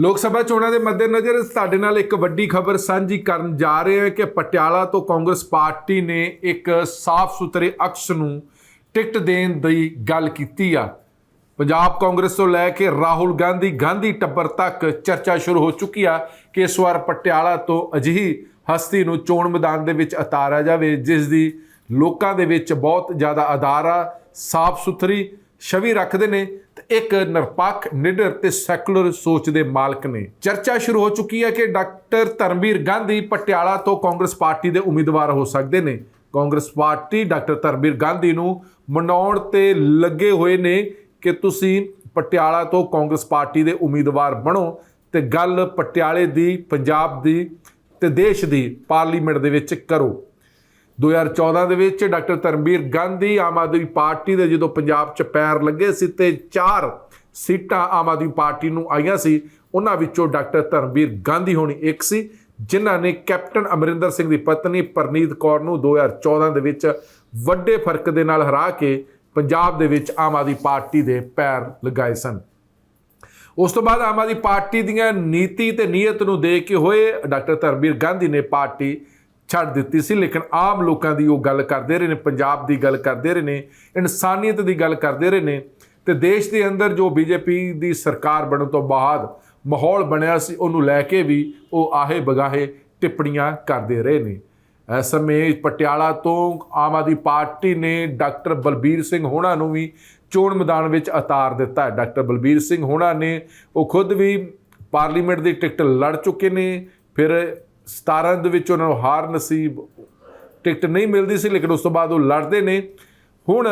ਲੋਕ ਸਭਾ ਚੋਣਾਂ ਦੇ ਮੱਦੇਨਜ਼ਰ ਤੁਹਾਡੇ ਨਾਲ ਇੱਕ ਵੱਡੀ ਖਬਰ ਸਾਂਝੀ ਕਰਨ ਜਾ ਰਹੇ ਹਾਂ ਕਿ ਪਟਿਆਲਾ ਤੋਂ ਕਾਂਗਰਸ ਪਾਰਟੀ ਨੇ ਇੱਕ ਸਾਫ਼ ਸੁਥਰੇ ਅਕਸ ਨੂੰ ਟਿਕਟ ਦੇਣ ਦੀ ਗੱਲ ਕੀਤੀ ਆ। ਪੰਜਾਬ ਕਾਂਗਰਸ ਤੋਂ ਲੈ ਕੇ ਰਾਹੁਲ ਗਾਂਧੀ ਗਾਂਧੀ ਟੱਬਰ ਤੱਕ ਚਰਚਾ ਸ਼ੁਰੂ ਹੋ ਚੁੱਕੀ ਆ ਕਿ ਇਸ ਵਾਰ ਪਟਿਆਲਾ ਤੋਂ ਅਜਿਹੀ ਹਸਤੀ ਨੂੰ ਚੋਣ ਮੈਦਾਨ ਦੇ ਵਿੱਚ ਉਤਾਰਿਆ ਜਾਵੇ, ਜਿਸ ਦੀ ਲੋਕਾਂ ਦੇ ਵਿੱਚ ਬਹੁਤ ਜ਼ਿਆਦਾ ਆਧਾਰਾ ਸਾਫ਼ ਸੁਥਰੀ ਛਵੀ ਰੱਖਦੇ ਨੇ ਇੱਕ ਨਿਰਪੱਖ, ਨਿਡਰ ਤੇ ਸੈਕੂਲਰ ਸੋਚ ਦੇ ਮਾਲਕ ਨੇ। ਚਰਚਾ ਸ਼ੁਰੂ ਹੋ ਚੁੱਕੀ ਹੈ ਕਿ ਡਾਕਟਰ ਧਰਮਵੀਰ ਗਾਂਧੀ ਪਟਿਆਲਾ ਤੋਂ ਕਾਂਗਰਸ ਪਾਰਟੀ ਦੇ ਉਮੀਦਵਾਰ ਹੋ ਸਕਦੇ ਨੇ। ਕਾਂਗਰਸ ਪਾਰਟੀ ਡਾਕਟਰ ਧਰਮਵੀਰ ਗਾਂਧੀ ਨੂੰ ਮਨਾਉਣ ਤੇ ਲੱਗੇ ਹੋਏ ਨੇ ਕਿ ਤੁਸੀਂ ਪਟਿਆਲਾ ਤੋਂ ਕਾਂਗਰਸ ਪਾਰਟੀ ਦੇ ਉਮੀਦਵਾਰ ਬਣੋ ਤੇ ਗੱਲ ਪਟਿਆਲੇ ਦੀ, ਪੰਜਾਬ ਦੀ ਤੇ ਦੇਸ਼ ਦੀ ਪਾਰਲੀਮੈਂਟ ਦੇ ਵਿੱਚ ਕਰੋ। 2014 ਦੇ ਵਿੱਚ ਡਾਕਟਰ ਧਰਮਵੀਰ ਗਾਂਧੀ ਆਮ ਆਦਮੀ ਪਾਰਟੀ ਦੇ ਜਦੋਂ ਪੰਜਾਬ 'ਚ ਪੈਰ ਲੱਗੇ ਸੀ ਤੇ ਚਾਰ ਸੀਟਾਂ ਆਮ ਆਦਮੀ ਪਾਰਟੀ ਨੂੰ ਆਈਆਂ ਸੀ, ਉਹਨਾਂ ਵਿੱਚੋਂ ਡਾਕਟਰ ਧਰਮਵੀਰ ਗਾਂਧੀ ਹੋਣੀ ਇੱਕ ਸੀ, ਜਿਨ੍ਹਾਂ ਨੇ ਕੈਪਟਨ ਅਮਰਿੰਦਰ ਸਿੰਘ ਦੀ ਪਤਨੀ ਪਰਨੀਤ ਕੌਰ ਨੂੰ 2014 ਦੇ ਵਿੱਚ ਵੱਡੇ ਫ਼ਰਕ ਦੇ ਨਾਲ ਹਰਾ ਕੇ ਪੰਜਾਬ ਦੇ ਵਿੱਚ ਆਮ ਆਦਮੀ ਪਾਰਟੀ ਦੇ ਪੈਰ ਲਗਾਏ ਸਨ। ਉਸ ਤੋਂ ਬਾਅਦ ਆਮ ਆਦਮੀ ਪਾਰਟੀ ਦੀਆਂ ਨੀਤੀ ਤੇ ਨੀਅਤ ਨੂੰ ਦੇਖ ਕੇ ਹੋਏ, ਡਾਕਟਰ ਧਰਮਵੀਰ ਗਾਂਧੀ ਨੇ ਪਾਰਟੀ ਛੱਡ ਦਿੱਤੀ ਸੀ, ਲੇਕਿਨ ਆਮ ਲੋਕਾਂ ਦੀ ਉਹ ਗੱਲ ਕਰਦੇ ਰਹੇ ਨੇ, ਪੰਜਾਬ ਦੀ ਗੱਲ ਕਰਦੇ ਰਹੇ ਨੇ, ਇਨਸਾਨੀਅਤ ਦੀ ਗੱਲ ਕਰਦੇ ਰਹੇ ਨੇ, ਤੇ ਦੇਸ਼ ਦੇ ਅੰਦਰ ਜੋ ਬੀਜੇਪੀ ਦੀ ਸਰਕਾਰ ਬਣਨ ਤੋਂ ਬਾਅਦ ਮਾਹੌਲ ਬਣਿਆ ਸੀ, ਉਹਨੂੰ ਲੈ ਕੇ ਵੀ ਉਹ ਆਹੇ ਬਗਾਹੇ ਟਿੱਪਣੀਆਂ ਕਰਦੇ ਰਹੇ ਨੇ। ਇਸ ਸਮੇਂ ਪਟਿਆਲਾ ਤੋਂ ਆਮ ਆਦਮੀ ਪਾਰਟੀ ਨੇ ਡਾਕਟਰ ਬਲਬੀਰ ਸਿੰਘ ਹੋਣਾ ਨੂੰ ਵੀ ਚੋਣ ਮੈਦਾਨ ਵਿੱਚ ਉਤਾਰ ਦਿੱਤਾ ਹੈ। ਡਾਕਟਰ ਬਲਬੀਰ ਸਿੰਘ ਹੋਣਾ ਨੇ ਉਹ ਖੁਦ ਵੀ ਪਾਰਲੀਮੈਂਟ ਦੀ ਟਿਕਟ ਲੜ ਚੁੱਕੇ ਨੇ, ਫਿਰ 17 ਦੇ ਵਿੱਚ ਉਹਨਾਂ ਨੂੰ ਹਾਰ ਨਸੀਬ ਟਿਕਟ ਨਹੀਂ ਮਿਲਦੀ ਸੀ, ਲੇਕਿਨ ਉਸ ਤੋਂ ਬਾਅਦ ਉਹ ਲੜਦੇ ਨੇ। ਹੁਣ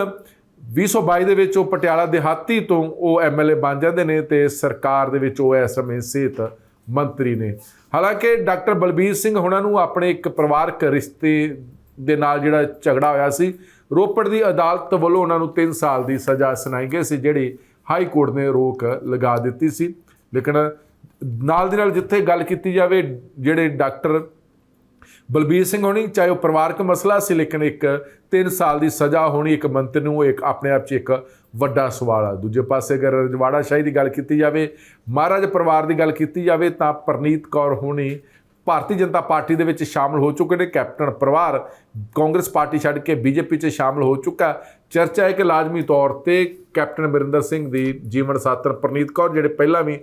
2022 ਦੇ ਵਿੱਚ ਉਹ ਪਟਿਆਲਾ ਦਿਹਾਤੀ ਤੋਂ ਉਹ ਐਮਐਲਏ ਬਣ ਜਾਂਦੇ ਨੇ ਤੇ ਸਰਕਾਰ ਦੇ ਵਿੱਚ ਉਹ ਇਸ ਸਮੇਂ ਸਿਹਤ ਮੰਤਰੀ ਨੇ। ਹਾਲਾਂਕਿ ਡਾਕਟਰ ਬਲਬੀਰ ਸਿੰਘ ਹੁਣਾਂ ਨੂੰ ਆਪਣੇ ਇੱਕ ਪਰਿਵਾਰਕ ਰਿਸ਼ਤੇ ਦੇ ਨਾਲ ਜਿਹੜਾ ਝਗੜਾ ਹੋਇਆ ਸੀ, ਰੋਪੜ ਦੀ ਅਦਾਲਤ ਵੱਲੋਂ ਉਹਨਾਂ ਨੂੰ 3 ਸਾਲ ਦੀ ਸਜ਼ਾ ਸੁਣਾਈ ਗਈ ਸੀ, ਜਿਹੜੀ ਹਾਈ ਕੋਰਟ ਨੇ ਰੋਕ ਲਗਾ ਦਿੱਤੀ ਸੀ। ਲੇਕਿਨ ਨਾਲ ਦੀ ਨਾਲ ਜਿੱਥੇ ਗੱਲ ਕੀਤੀ ਜਾਵੇ, ਜਿਹੜੇ ਡਾਕਟਰ ਬਲਬੀਰ ਸਿੰਘ ਹੋਣੀ, ਚਾਹੇ ਉਹ ਪਰਿਵਾਰਕ ਮਸਲਾ ਸੀ, ਲੇਕਿਨ ਇੱਕ 3 ਸਾਲ ਦੀ ਸਜ਼ਾ ਹੋਣੀ ਇੱਕ ਮੰਤਰੀ ਨੂੰ, ਇੱਕ ਆਪਣੇ ਆਪ 'ਚ ਇੱਕ ਵੱਡਾ ਸਵਾਲ ਆ। ਦੂਜੇ ਪਾਸੇ ਅਗਰ ਰਜਵਾੜਾ ਸ਼ਾਹੀ ਦੀ ਗੱਲ ਕੀਤੀ ਜਾਵੇ, ਮਹਾਰਾਜ ਪਰਿਵਾਰ ਦੀ ਗੱਲ ਕੀਤੀ ਜਾਵੇ, ਤਾਂ ਪਰਨੀਤ ਕੌਰ ਹੋਣੀ ਭਾਰਤੀ ਜਨਤਾ ਪਾਰਟੀ ਦੇ ਵਿੱਚ ਸ਼ਾਮਲ ਹੋ ਚੁੱਕੇ ਨੇ। ਕੈਪਟਨ ਪਰਿਵਾਰ ਕਾਂਗਰਸ ਪਾਰਟੀ ਛੱਡ ਕੇ ਬੀਜੇਪੀ 'ਚ ਸ਼ਾਮਲ ਹੋ ਚੁੱਕਾ ਚਰਚਾ ਹੈ ਕਿ ਲਾਜ਼ਮੀ ਤੌਰ ਤੇ ਕੈਪਟਨ ਅਮਰਿੰਦਰ ਸਿੰਘ ਦੀ ਜੀਵਨ ਸਾਥਣ ਪਰਨੀਤ ਕੌਰ, ਜਿਹੜੇ ਪਹਿਲਾਂ ਵੀ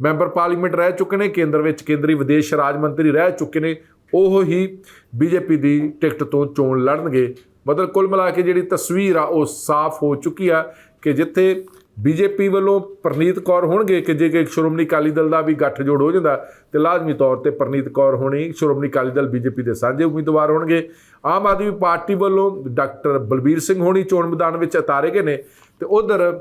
ਮੈਂਬਰ ਪਾਰਲੀਮੈਂਟ ਰਹਿ ਚੁੱਕੇ ਨੇ, ਕੇਂਦਰ ਵਿੱਚ ਕੇਂਦਰੀ ਵਿਦੇਸ਼ ਰਾਜ ਮੰਤਰੀ ਰਹਿ ਚੁੱਕੇ ਨੇ, ਉਹ ਹੀ ਬੀਜੇਪੀ ਦੀ ਟਿਕਟ ਤੋਂ ਚੋਣ ਲੜਨਗੇ। ਮਤਲਬ ਕੁੱਲ ਮਿਲਾ ਕੇ ਜਿਹੜੀ ਤਸਵੀਰ ਆ, ਉਹ ਸਾਫ਼ ਹੋ ਚੁੱਕੀ ਆ ਕਿ ਜਿੱਥੇ ਬੀਜੇਪੀ ਵੱਲੋਂ ਪ੍ਰਨੀਤ ਕੌਰ ਹੋਣਗੇ, ਕਿ ਜੇ ਕਿ ਸ਼੍ਰੋਮਣੀ ਅਕਾਲੀ ਦਲ ਦਾ ਵੀ ਗੱਠਜੋੜ ਹੋ ਜਾਂਦਾ, ਤੇ ਲਾਜ਼ਮੀ ਤੌਰ ਤੇ ਪ੍ਰਨੀਤ ਕੌਰ ਹੋਣੀ ਸ਼੍ਰੋਮਣੀ ਅਕਾਲੀ ਦਲ ਬੀਜੇਪੀ ਦੇ ਸਾਂਝੇ ਉਮੀਦਵਾਰ ਹੋਣਗੇ। ਆਮ ਆਦਮੀ ਪਾਰਟੀ ਵੱਲੋਂ ਡਾਕਟਰ ਬਲਬੀਰ ਸਿੰਘ ਹੋਣੀ ਚੋਣ ਮੈਦਾਨ ਵਿੱਚ ਉਤਾਰੇ ਗਏ ਨੇ, ਤੇ ਉਧਰ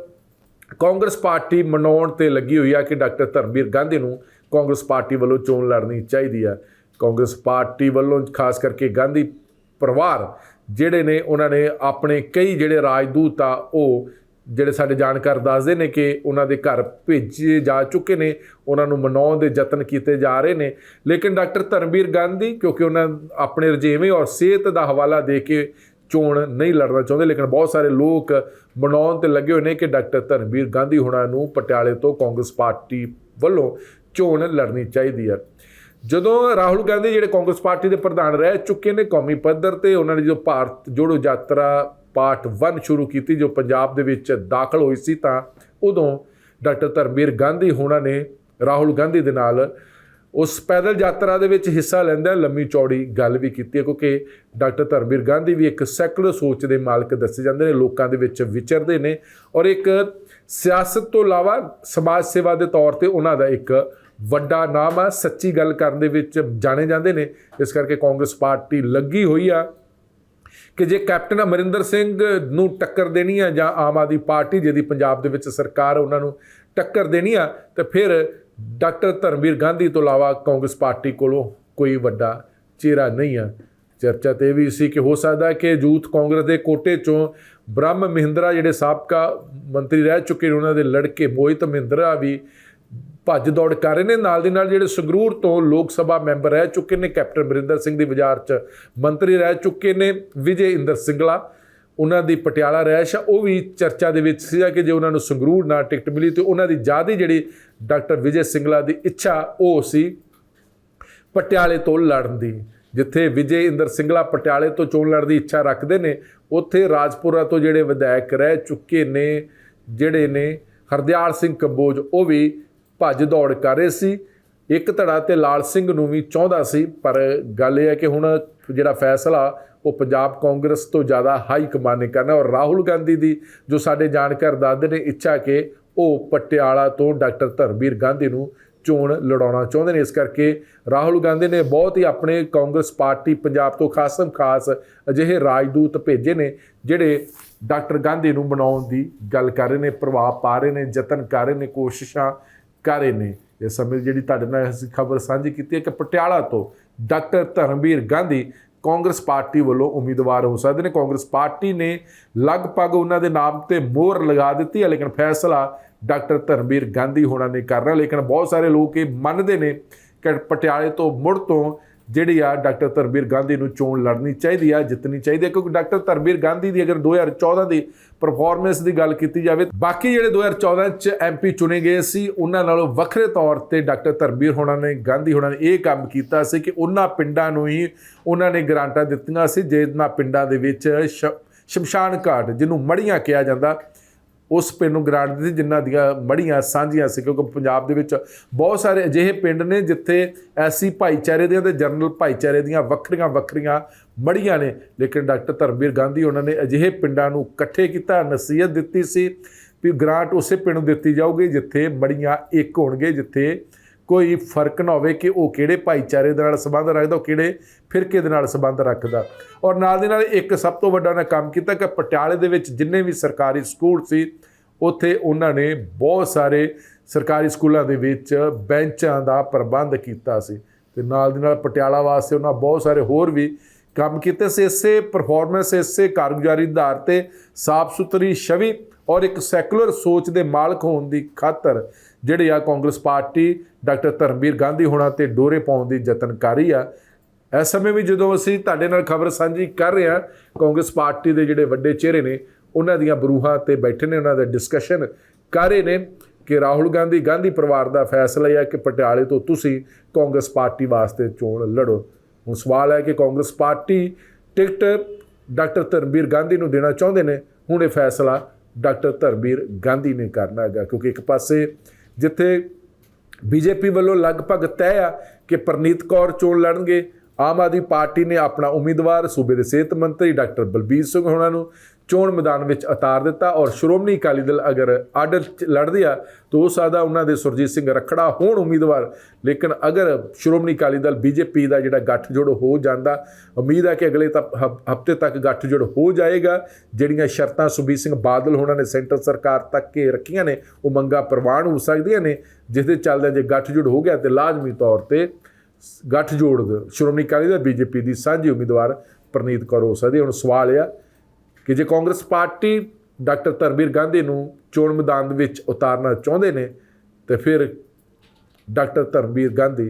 ਕਾਂਗਰਸ ਪਾਰਟੀ ਮਨਾਉਣ ਤੇ ਲੱਗੀ ਹੋਈ ਆ ਕਿ ਡਾਕਟਰ ਧਰਮਵੀਰ ਗਾਂਧੀ ਨੂੰ ਕਾਂਗਰਸ ਪਾਰਟੀ ਵੱਲੋਂ ਚੋਣ ਲੜਨੀ ਚਾਹੀਦੀ ਆ। ਕਾਂਗਰਸ ਪਾਰਟੀ ਵੱਲੋਂ ਖਾਸ ਕਰਕੇ ਗਾਂਧੀ ਪਰਿਵਾਰ ਜਿਹੜੇ ਨੇ, ਉਹਨਾਂ ਨੇ ਆਪਣੇ ਕਈ ਜਿਹੜੇ ਰਾਜਦੂਤ ਆ, ਉਹ ਜਿਹੜੇ ਸਾਡੇ ਜਾਣਕਾਰ ਦੱਸਦੇ ਨੇ ਕਿ ਉਹਨਾਂ ਦੇ ਘਰ ਭੇਜੇ ਜਾ ਚੁੱਕੇ ਨੇ, ਉਹਨਾਂ ਨੂੰ ਮਨਾਉਣ ਦੇ ਯਤਨ ਕੀਤੇ ਜਾ ਰਹੇ ਨੇ। ਲੇਕਿਨ ਡਾਕਟਰ ਧਰਮਵੀਰ ਗਾਂਧੀ, ਕਿਉਂਕਿ ਉਹਨਾਂ ਆਪਣੇ ਰਜੇਵੇਂ ਔਰ ਸਿਹਤ ਦਾ ਹਵਾਲਾ ਦੇ ਕੇ ਚੋਣ ਨਹੀਂ ਲੜਨਾ ਚਾਹੁੰਦੇ, ਲੇਕਿਨ ਬਹੁਤ ਸਾਰੇ ਲੋਕ ਮਨਾਉਣ ਤੇ ਲੱਗੇ ਹੋਏ ਨੇ ਕਿ ਡਾਕਟਰ ਧਰਮਵੀਰ ਗਾਂਧੀ ਹੁਣਾਂ ਨੂੰ ਪਟਿਆਲੇ ਤੋਂ ਕਾਂਗਰਸ ਪਾਰਟੀ ਵੱਲੋਂ ਚੋਣ ਲੜਨੀ ਚਾਹੀਦੀ ਹੈ ਜਦੋਂ ਰਾਹੁਲ ਗਾਂਧੀ ਜਿਹੜੇ ਕਾਂਗਰਸ ਪਾਰਟੀ ਦੇ ਪ੍ਰਧਾਨ ਰਹਿ ਚੁੱਕੇ ਨੇ ਕੌਮੀ ਪੱਧਰ ਤੇ, ਉਹਨਾਂ ਨੇ ਜਦੋਂ ਭਾਰਤ ਜੋੜੋ ਯਾਤਰਾ ਪਾਰਟ 1 ਸ਼ੁਰੂ ਕੀਤੀ, ਜੋ ਪੰਜਾਬ ਦੇ ਵਿੱਚ ਦਾਖਲ ਹੋਈ ਸੀ, ਤਾਂ ਉਦੋਂ ਡਾਕਟਰ ਧਰਮਵੀਰ ਗਾਂਧੀ ਹੋਣਾ ਨੇ ਰਾਹੁਲ ਗਾਂਧੀ ਦੇ ਨਾਲ ਉਸ ਪੈਦਲ ਯਾਤਰਾ ਦੇ ਵਿੱਚ ਹਿੱਸਾ ਲੈਂਦਾ ਲੰਮੀ ਚੌੜੀ ਗੱਲ ਵੀ ਕੀਤੀ ਹੈ, ਕਿਉਂਕਿ ਡਾਕਟਰ ਧਰਮਵੀਰ ਗਾਂਧੀ ਵੀ ਇੱਕ ਸੈਕੂਲਰ ਸੋਚ ਦੇ ਮਾਲਕ ਦੱਸੇ ਜਾਂਦੇ ਨੇ, ਲੋਕਾਂ ਦੇ ਵਿੱਚ ਵਿਚਰਦੇ ਨੇ ਔਰ ਇੱਕ ਸਿਆਸਤ ਤੋਂ ਇਲਾਵਾ ਸਮਾਜ ਸੇਵਾ ਦੇ ਤੌਰ ਤੇ ਉਹਨਾਂ ਦਾ ਇੱਕ ਵੱਡਾ ਨਾਮ ਆ, ਸੱਚੀ ਗੱਲ ਕਰਨ ਦੇ ਵਿੱਚ ਜਾਣੇ ਜਾਂਦੇ ਨੇ। ਇਸ ਕਰਕੇ ਕਾਂਗਰਸ ਪਾਰਟੀ ਲੱਗੀ ਹੋਈ ਆ ਕਿ ਜੇ ਕੈਪਟਨ ਅਮਰਿੰਦਰ ਸਿੰਘ ਨੂੰ ਟੱਕਰ ਦੇਣੀ ਆ ਜਾਂ ਆਮ ਆਦਮੀ ਪਾਰਟੀ, ਜਿਹਦੀ ਪੰਜਾਬ ਦੇ ਵਿੱਚ ਸਰਕਾਰ ਉਹਨਾਂ ਨੂੰ ਟੱਕਰ ਦੇਣੀ ਆ, ਤੇ ਫਿਰ ਡਾਕਟਰ ਧਰਮਵੀਰ ਗਾਂਧੀ ਤੋਂ ਇਲਾਵਾ ਕਾਂਗਰਸ ਪਾਰਟੀ ਕੋਲੋਂ ਕੋਈ ਵੱਡਾ ਚਿਹਰਾ ਨਹੀਂ ਆ ਚਰਚਾ ਤੇ ਇਹ ਵੀ ਸੀ ਕਿ ਹੋ ਸਕਦਾ ਕਿ ਯੂਥ ਕਾਂਗਰਸ ਦੇ ਕੋਟੇ ਚੋਂ ਬ੍ਰਹਮ ਮਹਿੰਦਰਾ ਜਿਹੜੇ ਸਾਬਕਾ ਮੰਤਰੀ ਰਹਿ ਚੁੱਕੇ ਨੇ, ਉਹਨਾਂ ਦੇ ਲੜਕੇ ਮੋਹਿਤ ਮਹਿੰਦਰਾ ਵੀ ਭੱਜ ਦੌੜ ਕਰ ਰਹੇ ਨੇ। ਨਾਲ ਦੀ ਨਾਲ ਜਿਹੜੇ ਸੰਗਰੂਰ ਤੋਂ ਲੋਕ ਸਭਾ ਮੈਂਬਰ ਰਹਿ ਚੁੱਕੇ ਨੇ, ਕੈਪਟਨ ਅਮਰਿੰਦਰ ਸਿੰਘ ਦੀ ਵਿਚਾਰ ਚ ਮੰਤਰੀ ਰਹਿ ਚੁੱਕੇ ਨੇ ਵਿਜੇ ਇੰਦਰ ਸਿੰਗਲਾ। ਉਹਨਾਂ ਦੀ ਪਟਿਆਲਾ ਰਹਿਸ਼ ਆ, ਉਹ ਵੀ ਚਰਚਾ ਦੇ ਵਿੱਚ ਸੀਗਾ ਕਿ ਜੇ ਉਹਨਾਂ ਨੂੰ ਸੰਗਰੂਰ ਨਾਲ ਟਿਕਟ ਮਿਲੀ ਤੇ ਉਹਨਾਂ ਦੀ ਜ਼ਿਆਦਾ ਜਿਹੜੀ ਡਾਕਟਰ ਵਿਜੇ ਸਿੰਗਲਾ ਦੀ ਇੱਛਾ, ਉਹ ਸੀ ਪਟਿਆਲੇ ਤੋਂ ਲੜਨ ਦੀ। ਜਿੱਥੇ ਵਿਜੇ ਇੰਦਰ ਸਿੰਗਲਾ ਪਟਿਆਲੇ ਤੋਂ ਚੋਣ ਲੜਨ ਦੀ ਇੱਛਾ ਰੱਖਦੇ ਨੇ, ਉੱਥੇ ਰਾਜਪੁਰਾ ਤੋਂ ਜਿਹੜੇ ਵਿਧਾਇਕ ਰਹਿ ਚੁੱਕੇ ਨੇ, ਜਿਹੜੇ ਨੇ ਹਰਦਿਆਲ ਸਿੰਘ ਕੰਬੋਜ, ਉਹ ਵੀ ਭੱਜ ਦੌੜ ਕਰ ਰਹੇ ਸੀ। ਇੱਕ ਧੜਾ ਤੇ ਲਾਲ ਸਿੰਘ ਨੂੰ ਵੀ ਚਾਹੁੰਦਾ ਸੀ, ਪਰ ਗੱਲ ਇਹ ਹੈ ਕਿ ਹੁਣ ਜਿਹੜਾ ਫੈਸਲਾ ਉਹ ਪੰਜਾਬ ਕਾਂਗਰਸ ਤੋਂ ਜ਼ਿਆਦਾ ਹਾਈ ਕਮਾਨ ਨੇ ਕਰਨਾ ਔਰ ਰਾਹੁਲ ਗਾਂਧੀ ਦੀ ਜੋ ਸਾਡੇ ਜਾਣਕਾਰ ਦੱਸਦੇ ਨੇ ਇੱਛਾ ਕਿ ਉਹ ਪਟਿਆਲਾ ਤੋਂ ਡਾਕਟਰ ਧਰਮਵੀਰ ਗਾਂਧੀ ਨੂੰ ਚੋਣ ਲੜਾਉਣਾ ਚਾਹੁੰਦੇ ਨੇ। ਇਸ ਕਰਕੇ ਰਾਹੁਲ ਗਾਂਧੀ ਨੇ ਬਹੁਤ ਹੀ ਆਪਣੇ ਕਾਂਗਰਸ ਪਾਰਟੀ ਪੰਜਾਬ ਤੋਂ ਖਾਸਮ ਖਾਸ ਅਜਿਹੇ ਰਾਜਦੂਤ ਭੇਜੇ ਨੇ, ਜਿਹੜੇ ਡਾਕਟਰ ਗਾਂਧੀ ਨੂੰ ਬਣਾਉਣ ਦੀ ਗੱਲ ਕਰ ਰਹੇ ਨੇ, ਪ੍ਰਭਾਵ ਪਾ ਰਹੇ ਨੇ, ਯਤਨ ਕਰ ਰਹੇ ਨੇ, ਕੋਸ਼ਿਸ਼ਾਂ ਕਰ ਰਹੇ ਨੇ। ਇਸ ਸਮੇਂ ਜਿਹੜੀ ਤੁਹਾਡੇ ਨਾਲ ਅਸੀਂ ਖਬਰ ਸਾਂਝੀ ਕੀਤੀ ਹੈ ਕਿ ਪਟਿਆਲਾ ਤੋਂ ਡਾਕਟਰ ਧਰਮਵੀਰ ਗਾਂਧੀ ਕਾਂਗਰਸ ਪਾਰਟੀ ਵੱਲੋਂ ਉਮੀਦਵਾਰ ਹੋ ਸਕਦੇ ਨੇ। ਕਾਂਗਰਸ ਪਾਰਟੀ ਨੇ ਲਗਭਗ ਉਹਨਾਂ ਦੇ ਨਾਮ ਤੇ ਮੋਹਰ ਲਗਾ ਦਿੱਤੀ ਹੈ, ਲੇਕਿਨ ਫੈਸਲਾ ਡਾਕਟਰ ਧਰਮਵੀਰ ਗਾਂਧੀ ਹੋਣਾ ਨੇ ਕਰਨਾ ਲੇਕਿਨ ਬਹੁਤ ਸਾਰੇ ਲੋਕ ਇਹ ਮੰਨਦੇ ਨੇ ਕਿ ਪਟਿਆਲੇ ਤੋਂ ਮੁੜ ਤੋਂ ਜਿਹੜੀ ਆ ਡਾਕਟਰ ਧਰਮਵੀਰ ਗਾਂਧੀ ਨੂੰ ਚੋਣ ਲੜਨੀ ਚਾਹੀਦੀ ਆ, ਜਿੱਤਣੀ ਚਾਹੀਦੀ ਹੈ ਕਿਉਂਕਿ ਡਾਕਟਰ ਧਰਮਵੀਰ ਗਾਂਧੀ ਦੀ ਅਗਰ 2014 ਦੀ ਪਰਫਾਰਮੈਂਸ ਦੀ ਗੱਲ ਕੀਤੀ ਜਾਵੇ, ਬਾਕੀ ਜਿਹੜੇ 2014 ਚ ਐਮਪੀ ਚੁਣੇ ਗਏ ਸੀ, ਉਹਨਾਂ ਨਾਲੋਂ ਵੱਖਰੇ ਤੌਰ ਤੇ ਡਾਕਟਰ ਧਰਮਵੀਰ ਹੋਣਾ ਨੇ, ਗਾਂਧੀ ਹੋਣਾ ਨੇ ਇਹ ਕੰਮ ਕੀਤਾ ਸੀ ਕਿ ਉਹਨਾਂ ਪਿੰਡਾਂ ਨੂੰ ਹੀ ਉਹਨਾਂ ਨੇ ਗ੍ਰਾਂਟਾਂ ਦਿੱਤੀਆਂ ਸੀ, ਜਿਹਨਾਂ ਪਿੰਡਾਂ ਦੇ ਵਿੱਚ ਸ਼ਮਸ਼ਾਨ ਘਾਟ, ਜਿਹਨੂੰ ਮੜੀਆਂ ਕਿਹਾ ਜਾਂਦਾ ਉਸ ਪਿੰਡ ਨੂੰ ਗ੍ਰਾਂਟ ਦਿੱਤੀ, ਜਿਨ੍ਹਾਂ ਦੀਆਂ ਮੜੀਆਂ ਸਾਂਝੀਆਂ ਸੀ, ਕਿਉਂਕਿ ਪੰਜਾਬ ਦੇ ਵਿੱਚ ਬਹੁਤ ਸਾਰੇ ਅਜਿਹੇ ਪਿੰਡ ਨੇ ਜਿੱਥੇ ਐਸੀ ਭਾਈਚਾਰੇ ਦੀਆਂ ਤੇ ਜਨਰਲ ਭਾਈਚਾਰੇ ਦੀਆਂ ਵੱਖਰੀਆਂ ਵੱਖਰੀਆਂ ਮੜੀਆਂ ਨੇ। ਲੇਕਿਨ ਡਾਕਟਰ ਧਰਮਵੀਰ ਗਾਂਧੀ ਉਹਨਾਂ ਨੇ ਅਜਿਹੇ ਪਿੰਡਾਂ ਨੂੰ ਇਕੱਠੇ ਕੀਤਾ, ਨਸੀਹਤ ਦਿੱਤੀ ਸੀ ਵੀ ਗ੍ਰਾਂਟ ਉਸੇ ਪਿੰਡ ਨੂੰ ਦਿੱਤੀ ਜਾਊਗੀ, ਜਿੱਥੇ ਮੜੀਆਂ ਇੱਕ ਹੋਣਗੇ, ਜਿੱਥੇ ਕੋਈ ਫ਼ਰਕ ਨਾ ਹੋਵੇ ਕਿ ਉਹ ਕਿਹੜੇ ਭਾਈਚਾਰੇ ਦੇ ਨਾਲ ਸੰਬੰਧ ਰੱਖਦਾ, ਉਹ ਕਿਹੜੇ ਫਿਰਕੇ ਦੇ ਨਾਲ ਸੰਬੰਧ ਰੱਖਦਾ। ਔਰ ਨਾਲ ਦੇ ਨਾਲ ਇੱਕ ਸਭ ਤੋਂ ਵੱਡਾ ਉਹਨਾਂ ਕੰਮ ਕੀਤਾ ਕਿ ਪਟਿਆਲੇ ਦੇ ਵਿੱਚ ਜਿੰਨੇ ਵੀ ਸਰਕਾਰੀ ਸਕੂਲ ਸੀ, ਉੱਥੇ ਉਹਨਾਂ ਨੇ ਬਹੁਤ ਸਾਰੇ ਸਰਕਾਰੀ ਸਕੂਲਾਂ ਦੇ ਵਿੱਚ ਬੈਂਚਾਂ ਦਾ ਪ੍ਰਬੰਧ ਕੀਤਾ ਸੀ। ਤੇ ਨਾਲ ਦੇ ਨਾਲ ਪਟਿਆਲਾ ਵਾਸਤੇ ਉਹਨਾਂ ਬਹੁਤ ਸਾਰੇ ਹੋਰ ਵੀ ਕੰਮ ਕੀਤੇ ਸੀ। ਇਸੇ ਪਰਫਾਰਮੈਂਸ ਇਸੇ ਕਾਰਗੁਜ਼ਾਰੀ ਦੇ ਆਧਾਰ ਤੇ ਸਾਫ਼ ਸੁਥਰੀ ਛਵੀ ਔਰ ਇੱਕ ਸੈਕੂਲਰ ਸੋਚ ਦੇ ਮਾਲਕ ਹੋਣ ਦੀ ਖਾਤਰ ਜਿਹੜੇ ਆ ਕਾਂਗਰਸ ਪਾਰਟੀ ਡਾਕਟਰ ਧਰਮਵੀਰ ਗਾਂਧੀ ਹੋਣਾ ਤੇ ਡੋਰੇ ਪਾਉਣ ਦੀ ਯਤਨ ਕਰ ਰਹੀ ਆ। ਇਸ ਸਮੇਂ ਵੀ ਜਦੋਂ ਅਸੀਂ ਤੁਹਾਡੇ ਨਾਲ ਖਬਰ ਸਾਂਝੀ ਕਰ ਰਹੇ ਹਾਂ, ਕਾਂਗਰਸ ਪਾਰਟੀ ਦੇ ਜਿਹੜੇ ਵੱਡੇ ਚਿਹਰੇ ਨੇ, ਉਹਨਾਂ ਦੀਆਂ ਬਰੂਹਾਂ ਤੇ ਬੈਠੇ ਨੇ, ਉਹਨਾਂ ਦਾ ਡਿਸਕਸ਼ਨ ਕਰ ਰਹੇ ਨੇ ਕਿ ਰਾਹੁਲ ਗਾਂਧੀ ਗਾਂਧੀ ਪਰਿਵਾਰ ਦਾ ਫੈਸਲਾ ਹੈ ਕਿ ਪਟਿਆਲੇ ਤੋਂ ਤੁਸੀਂ ਕਾਂਗਰਸ ਪਾਰਟੀ ਵਾਸਤੇ ਚੋਣ ਲੜੋ। ਹੁਣ ਸਵਾਲ ਹੈ ਕਿ Congress party ticket doctor Dharamvir Gandhi ਨੂੰ ਦੇਣਾ ਚਾਹੁੰਦੇ ਨੇ? ਹੁਣ ਇਹ ਫੈਸਲਾ ਡਾਕਟਰ ਧਰਮਵੀਰ ਗਾਂਧੀ ਨੇ ਕਰਨਾ ਹੈਗਾ, ਕਿਉਂਕਿ ਇੱਕ ਪਾਸੇ ਜਿੱਥੇ ਬੀਜੇਪੀ ਵੱਲੋਂ ਲਗਭਗ ਤੈਅ ਆ ਕਿ ਪ੍ਰਨੀਤ ਕੌਰ ਚੋਣ ਲੜਨਗੇ, ਆਮ ਆਦਮੀ ਪਾਰਟੀ ਨੇ ਆਪਣਾ ਉਮੀਦਵਾਰ ਸੂਬੇ ਦੇ ਸਿਹਤ ਮੰਤਰੀ ਡਾਕਟਰ ਬਲਬੀਰ ਸਿੰਘ ਹੋਣਾ ਨੂੰ ਚੋਣ ਮੈਦਾਨ ਵਿੱਚ ਉਤਾਰ ਦਿੱਤਾ ਔਰ ਸ਼੍ਰੋਮਣੀ ਅਕਾਲੀ ਦਲ ਅਗਰ ਆਡਰ ਲੜਦੇ ਆ, ਤਾਂ ਹੋ ਸਕਦਾ ਉਹਨਾਂ ਦੇ ਸੁਰਜੀਤ ਸਿੰਘ ਰਖੜਾ ਹੋਣ ਉਮੀਦਵਾਰ। ਲੇਕਿਨ ਅਗਰ ਸ਼੍ਰੋਮਣੀ ਅਕਾਲੀ ਦਲ ਬੀਜੇਪੀ ਦਾ ਜਿਹੜਾ ਗੱਠਜੋੜ ਹੋ ਜਾਂਦਾ, ਉਮੀਦ ਹੈ ਕਿ ਅਗਲੇ ਹਫ਼ਤੇ ਤੱਕ ਗੱਠਜੋੜ ਹੋ ਜਾਏਗਾ। ਜਿਹੜੀਆਂ ਸ਼ਰਤਾਂ ਸੁਬੀਰ ਸਿੰਘ ਬਾਦਲ ਹੋਣਾ ਨੇ, ਸੈਂਟਰ ਸਰਕਾਰ ਤੱਕ ਕੇ ਰੱਖੀਆਂ ਨੇ, ਉਹ ਮੰਗਾਂ ਪ੍ਰਵਾਨ ਹੋ ਸਕਦੀਆਂ ਨੇ, ਜਿਸ ਦੇ ਚੱਲਦੇ ਜੇ ਗੱਠਜੋੜ ਹੋ ਗਿਆ, ਤੇ ਲਾਜ਼ਮੀ ਤੌਰ ਤੇ ਗੱਠਜੋੜ ਦੇ ਸ਼੍ਰੋਮਣੀ ਅਕਾਲੀ ਦਲ ਬੀਜੇਪੀ ਦੀ ਸਾਂਝੀ ਉਮੀਦਵਾਰ ਪ੍ਰਨੀਤ ਕੌਰ ਹੋ ਸਕਦੀ ਹੁਣ ਸਵਾਲ ਆ ਕਿ ਜੇ ਕਾਂਗਰਸ ਪਾਰਟੀ ਡਾਕਟਰ ਧਰਮਵੀਰ ਗਾਂਧੀ ਨੂੰ ਚੋਣ ਮੈਦਾਨ ਦੇ ਵਿੱਚ ਉਤਾਰਨਾ ਚਾਹੁੰਦੇ ਨੇ, ਤੇ ਫਿਰ ਡਾਕਟਰ ਧਰਮਵੀਰ ਗਾਂਧੀ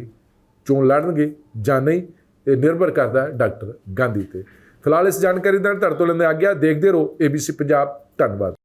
ਚੋਣ ਲੜਨਗੇ ਜਾਂ ਨਹੀਂ, ਇਹ ਨਿਰਭਰ ਕਰਦਾ ਹੈ ਡਾਕਟਰ ਗਾਂਧੀ ਤੇ। ਫਿਲਹਾਲ ਇਸ ਜਾਣਕਾਰੀ ਨਾਲ ਤੁਹਾਡੇ ਤੋਂ ਲੈਂਦੇ ਆ ਗਿਆ ਦੇਖਦੇ ਰਹੋ ABC ਪੰਜਾਬ, ਧੰਨਵਾਦ।